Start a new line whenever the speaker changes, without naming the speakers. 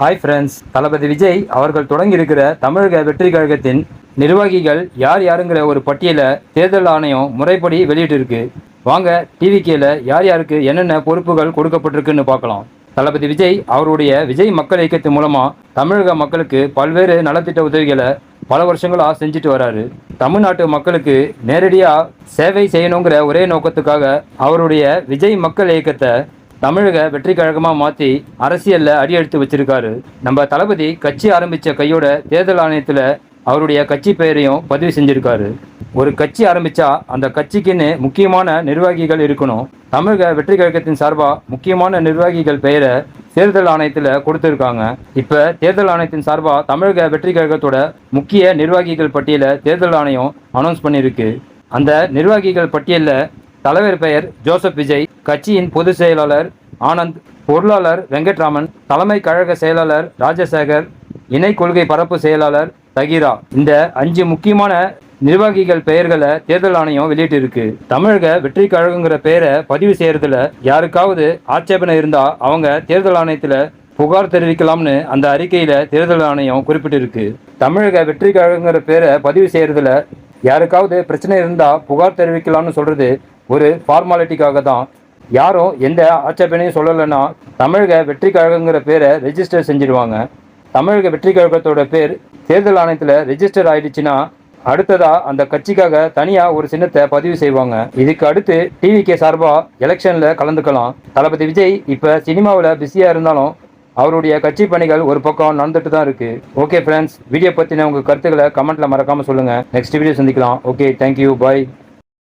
Hi friends தளபதி விஜய் அவர்கள் தொடங்கி இருக்கிற தமிழக வெற்றி கழகத்தின் நிர்வாகிகள் யார் யாருங்கிற ஒரு பட்டியலை தேர்தல் ஆணையம் முறைப்படி வெளியிட்டிருக்கு. வாங்க டிவிகேல யார் யாருக்கு என்னென்ன பொறுப்புகள் கொடுக்கப்பட்டிருக்குன்னு பார்க்கலாம். தளபதி விஜய் அவருடைய விஜய் மக்கள் இயக்கத்தின் மூலமாக தமிழக மக்களுக்கு பல்வேறு நலத்திட்ட உதவிகளை பல வருஷங்களாக செஞ்சுட்டு வராரு. தமிழ்நாட்டு மக்களுக்கு நேரடியாக சேவை செய்யணுங்கிற ஒரே நோக்கத்துக்காக அவருடைய விஜய் மக்கள் இயக்கத்தை தமிழக வெற்றி மாற்றி அரசியலில் அரசியல்ல அடியெடுத்து வச்சிருக்காரு. நம்ம தளபதி கட்சி ஆரம்பித்த கையோட தேர்தல் ஆணையத்தில் அவருடைய கட்சி பெயரையும் பதிவு செஞ்சுருக்காரு. ஒரு கட்சி ஆரம்பித்தா அந்த கட்சிக்குன்னு முக்கியமான நிர்வாகிகள் இருக்கணும். தமிழக வெற்றி கழகத்தின் சார்பாக முக்கியமான நிர்வாகிகள் பெயரை தேர்தல் ஆணையத்தில் கொடுத்துருக்காங்க. இப்போ தேர்தல் ஆணையத்தின் சார்பாக தமிழக வெற்றி கழகத்தோட முக்கிய நிர்வாகிகள் பட்டியலை தேர்தல் ஆணையம் அனௌன்ஸ் பண்ணியிருக்கு அந்த நிர்வாகிகள் பட்டியலில் தலைவர் பெயர் ஜோசப் விஜய் கட்சியின் பொதுச் செயலாளர் ஆனந்த் பொருளாளர் வெங்கட்ராமன் தலைமை கழக செயலாளர் ராஜசேகர் இணை கொள்கை பரப்பு செயலாளர் தகிரா. இந்த அஞ்சு முக்கியமான நிர்வாகிகள் பெயர்களை தேர்தல் ஆணையம் வெளியிட்டிருக்கு. தமிழக வெற்றி கழகங்கிற பெயரை பதிவு செய்யறதுல யாருக்காவது ஆட்சேபனை இருந்தா அவங்க தேர்தல் ஆணையத்துல புகார் தெரிவிக்கலாம்னு அந்த அறிக்கையில தேர்தல் ஆணையம் குறிப்பிட்டிருக்கு. தமிழக வெற்றி கழகங்கிற பேரை பதிவு செய்யறதுல யாருக்காவது பிரச்சனை இருந்தா புகார் தெரிவிக்கலாம்னு சொல்றது ஒரு ஃபார்மாலிட்டிக்காக தான் யாரும் எந்த ஆட்சேபனையும் சொல்லலைன்னா தமிழக வெற்றி கழகங்கிற பேரை ரெஜிஸ்டர் செஞ்சிருவாங்க தமிழக வெற்றி கழகத்தோட பேர் தேர்தல் ஆணையத்தில் ரெஜிஸ்டர் ஆயிடுச்சுன்னா அடுத்ததா அந்த கட்சிக்காக தனியா ஒரு சின்னத்தை பதிவு செய்வாங்க. இதுக்கு அடுத்து டிவிகே சார்பா எலெக்ஷன்ல கலந்துக்கலாம். தளபதி விஜய் இப்ப சினிமாவில் பிஸியா இருந்தாலும் அவருடைய கட்சி பணிகள் ஒரு பக்கம் நடந்துட்டு தான் இருக்கு. ஓகே ஃப்ரெண்ட்ஸ் வீடியோ பத்தின உங்க கருத்துக்களை கமெண்ட்ல மறக்காம சொல்லுங்க. நெக்ஸ்ட் வீடியோ சந்திக்கலாம். Okay thank you bye